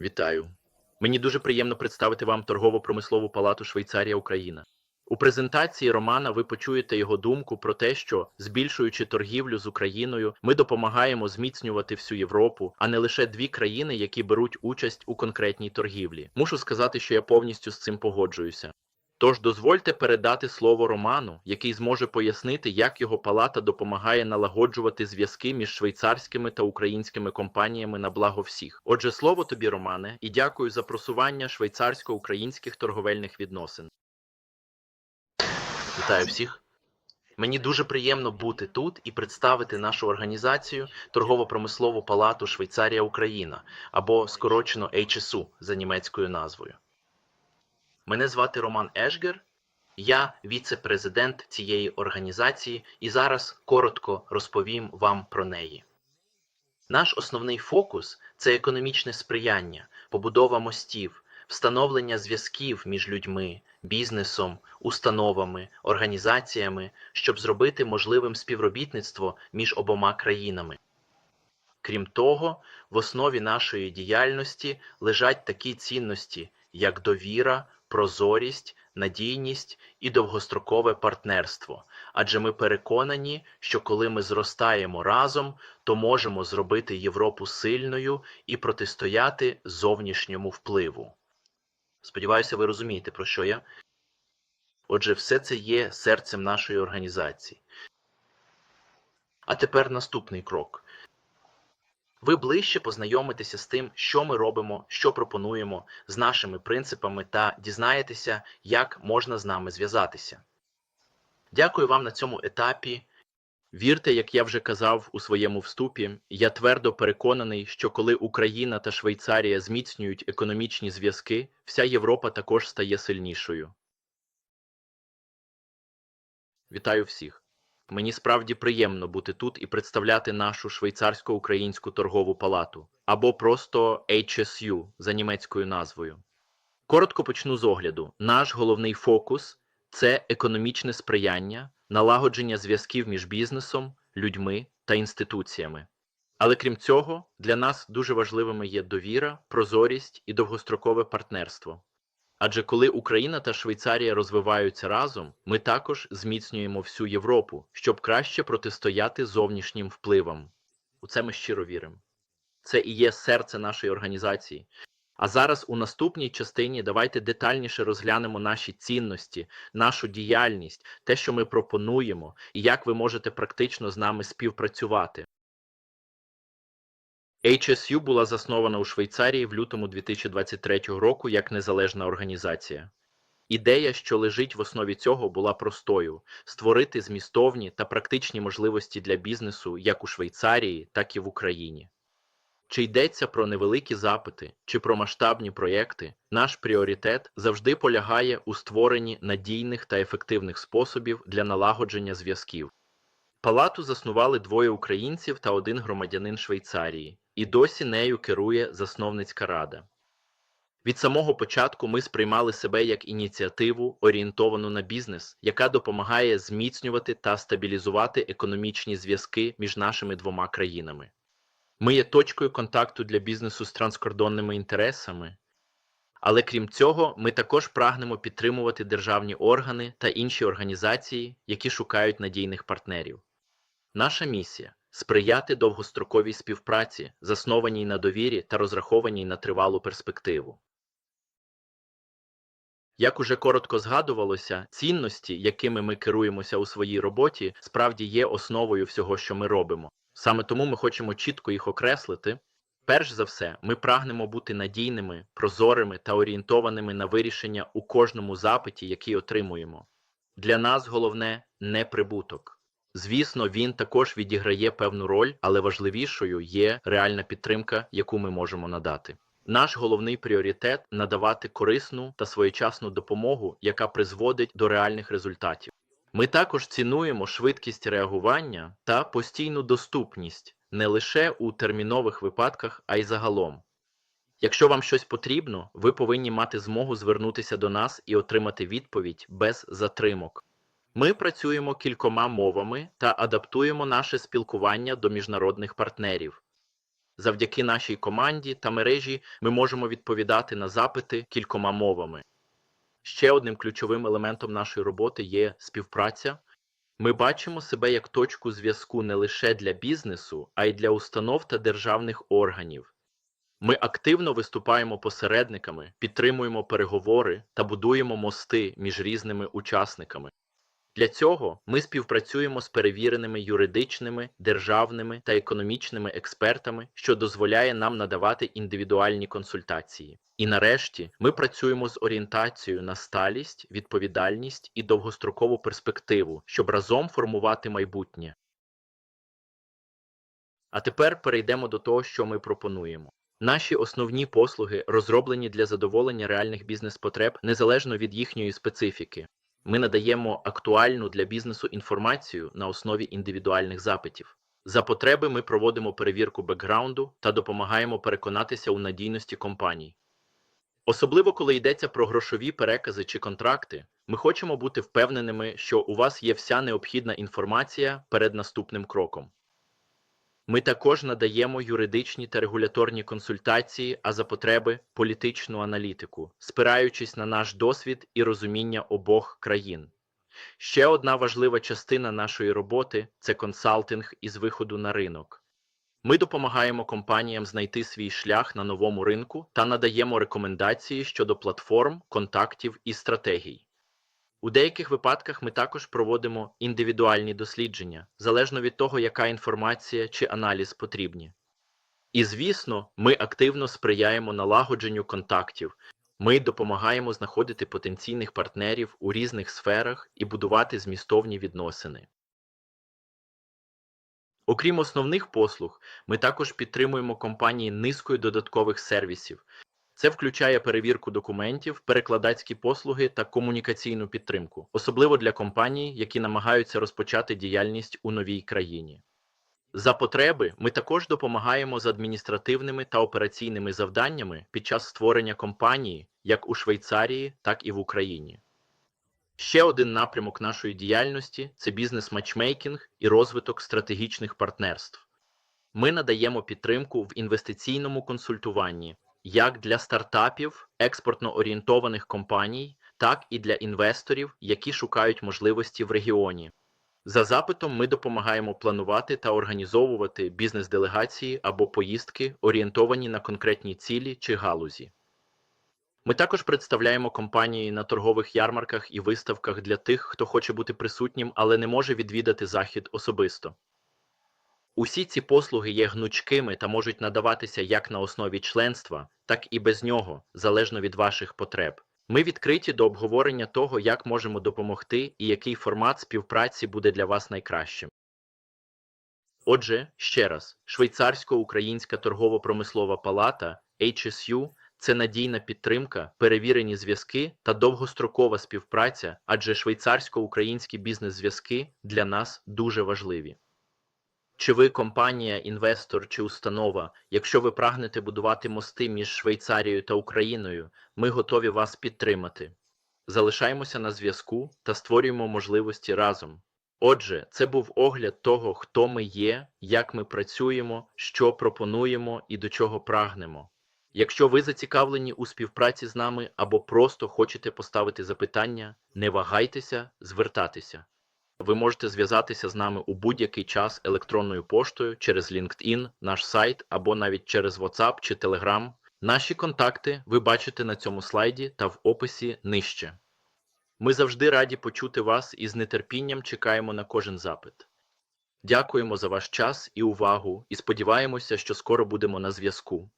Вітаю. Мені дуже приємно представити вам торгово-промислову палату Швейцарія Україна. У презентації Романа ви почуєте його думку про те, що збільшуючи торгівлю з Україною, ми допомагаємо зміцнювати всю Європу, а не лише дві країни, які беруть участь у конкретній торгівлі. Мушу сказати, що я повністю з цим погоджуюся. Тож дозвольте передати слово Роману, який зможе пояснити, як його палата допомагає налагоджувати зв'язки між швейцарськими та українськими компаніями на благо всіх. Отже, слово тобі, Романе, і дякую за просування швейцарсько-українських торговельних відносин. Вітаю всіх. Мені дуже приємно бути тут і представити нашу організацію Торгово-промислову палату Швейцарія Україна або скорочено HSU за німецькою назвою. Мене звати Роман Ешгер, я віце-президент цієї організації і зараз коротко розповім вам про неї. Наш основний фокус це економічне сприяння, побудова мостів, встановлення зв'язків між людьми, бізнесом, установами, організаціями, щоб зробити можливим співробітництво між обома країнами. Крім того, в основі нашої діяльності лежать такі цінності, як довіра, прозорість, надійність і довгострокове партнерство. Адже ми переконані, що коли ми зростаємо разом, то можемо зробити Європу сильною і протистояти зовнішньому впливу. Сподіваюся, ви розумієте, про що я. Отже, все це є серцем нашої організації. А тепер наступний крок. Ви ближче познайомитеся з тим, що ми робимо, що пропонуємо, з нашими принципами та дізнаєтеся, як можна з нами зв'язатися. Дякую вам на цьому етапі. Вірте, як я вже казав у своєму вступі, я твердо переконаний, що коли Україна та Швейцарія зміцнюють економічні зв'язки, вся Європа також стає сильнішою. Вітаю всіх! Мені справді приємно бути тут і представляти нашу швейцарсько-українську торгову палату або просто HSU за німецькою назвою. Коротко почну з огляду. Наш головний фокус це економічне сприяння, налагодження зв'язків між бізнесом, людьми та інституціями. Але крім цього, для нас дуже важливими є довіра, прозорість і довгострокове партнерство. Адже коли Україна та Швейцарія розвиваються разом, ми також зміцнюємо всю Європу, щоб краще протистояти зовнішнім впливам. У це ми щиро віримо. Це і є серце нашої організації. А зараз у наступній частині давайте детальніше розглянемо наші цінності, нашу діяльність, те, що ми пропонуємо, і як ви можете практично з нами співпрацювати. HSU була заснована у Швейцарії в лютому 2023 року як незалежна організація. Ідея, що лежить в основі цього, була простою: створити змістовні та практичні можливості для бізнесу як у Швейцарії, так і в Україні. Чи йдеться про невеликі запити, чи про масштабні проєкти, наш пріоритет завжди полягає у створенні надійних та ефективних способів для налагодження зв'язків. Палату заснували двоє українців та один громадянин Швейцарії, і досі нею керує засновницька рада. Від самого початку ми сприймали себе як ініціативу, орієнтовану на бізнес, яка допомагає зміцнювати та стабілізувати економічні зв'язки між нашими двома країнами. Ми є точкою контакту для бізнесу з транскордонними інтересами, але крім цього, ми також прагнемо підтримувати державні органи та інші організації, які шукають надійних партнерів. Наша місія сприяти довгостроковій співпраці, заснованій на довірі та розрахованій на тривалу перспективу. Як уже коротко згадувалося, цінності, якими ми керуємося у своїй роботі, справді є основою всього, що ми робимо. Саме тому ми хочемо чітко їх окреслити. Перш за все, ми прагнемо бути надійними, прозорими та орієнтованими на вирішення у кожному запиті, який отримуємо. Для нас головне не прибуток. Звісно, він також відіграє певну роль, але важливішою є реальна підтримка, яку ми можемо надати. Наш головний пріоритет надавати корисну та своєчасну допомогу, яка призводить до реальних результатів. Ми також цінуємо швидкість реагування та постійну доступність не лише у термінових випадках, а й загалом. Якщо вам щось потрібно, ви повинні мати змогу звернутися до нас і отримати відповідь без затримок. Ми працюємо кількома мовами та адаптуємо наше спілкування до міжнародних партнерів. Завдяки нашій команді та мережі ми можемо відповідати на запити кількома мовами. Ще одним ключовим елементом нашої роботи є співпраця. Ми бачимо себе як точку зв'язку не лише для бізнесу, а й для установ та державних органів. Ми активно виступаємо посередниками, підтримуємо переговори та будуємо мости між різними учасниками. Для цього ми співпрацюємо з перевіреними юридичними, державними та економічними експертами, що дозволяє нам надавати індивідуальні консультації. І нарешті ми працюємо з орієнтацією на сталість, відповідальність і довгострокову перспективу, щоб разом формувати майбутнє. А тепер перейдемо до того, що ми пропонуємо. Наші основні послуги розроблені для задоволення реальних бізнес-потреб незалежно від їхньої специфіки. Ми надаємо актуальну для бізнесу інформацію на основі індивідуальних запитів. За потреби ми проводимо перевірку бекграунду та допомагаємо переконатися у надійності компаній. Особливо коли йдеться про грошові перекази чи контракти, ми хочемо бути впевненими, що у вас є вся необхідна інформація перед наступним кроком. Ми також надаємо юридичні та регуляторні консультації, а за потреби політичну аналітику, спираючись на наш досвід і розуміння обох країн. Ще одна важлива частина нашої роботи це консалтинг із виходу на ринок. Ми допомагаємо компаніям знайти свій шлях на новому ринку та надаємо рекомендації щодо платформ, контактів і стратегій. У деяких випадках ми також проводимо індивідуальні дослідження, залежно від того, яка інформація чи аналіз потрібні. І, звісно, ми активно сприяємо налагодженню контактів. Ми допомагаємо знаходити потенційних партнерів у різних сферах і будувати змістовні відносини. Окрім основних послуг, ми також підтримуємо компанії низкою додаткових сервісів. Це включає перевірку документів, перекладацькі послуги та комунікаційну підтримку, особливо для компаній, які намагаються розпочати діяльність у новій країні. За потреби ми також допомагаємо з адміністративними та операційними завданнями під час створення компанії як у Швейцарії, так і в Україні. Ще один напрямок нашої діяльності це бізнес-матчмейкінг і розвиток стратегічних партнерств. Ми надаємо підтримку в інвестиційному консультуванні як для стартапів, експортно орієнтованих компаній, так і для інвесторів, які шукають можливості в регіоні. За запитом ми допомагаємо планувати та організовувати бізнес-делегації або поїздки, орієнтовані на конкретні цілі чи галузі. Ми також представляємо компанії на торгових ярмарках і виставках для тих, хто хоче бути присутнім, але не може відвідати захід особисто. Усі ці послуги є гнучкими та можуть надаватися як на основі членства, так і без нього, залежно від ваших потреб. Ми відкриті до обговорення того, як можемо допомогти і який формат співпраці буде для вас найкращим. Отже, ще раз, Швейцарсько-Українська торгово-промислова палата HSU – це надійна підтримка, перевірені зв'язки та довгострокова співпраця, адже швейцарсько-українські бізнес-зв'язки для нас дуже важливі. Чи ви компанія, інвестор чи установа, якщо ви прагнете будувати мости між Швейцарією та Україною, ми готові вас підтримати. Залишаємося на зв'язку та створюємо можливості разом. Отже, це був огляд того, хто ми є, як ми працюємо, що пропонуємо і до чого прагнемо. Якщо ви зацікавлені у співпраці з нами або просто хочете поставити запитання, не вагайтеся звертатися. Ви можете зв'язатися з нами у будь-який час електронною поштою через LinkedIn, наш сайт або навіть через WhatsApp чи Telegram. Наші контакти ви бачите на цьому слайді та в описі нижче. Ми завжди раді почути вас і з нетерпінням чекаємо на кожен запит. Дякуємо за ваш час і увагу і сподіваємося, що скоро будемо на зв'язку.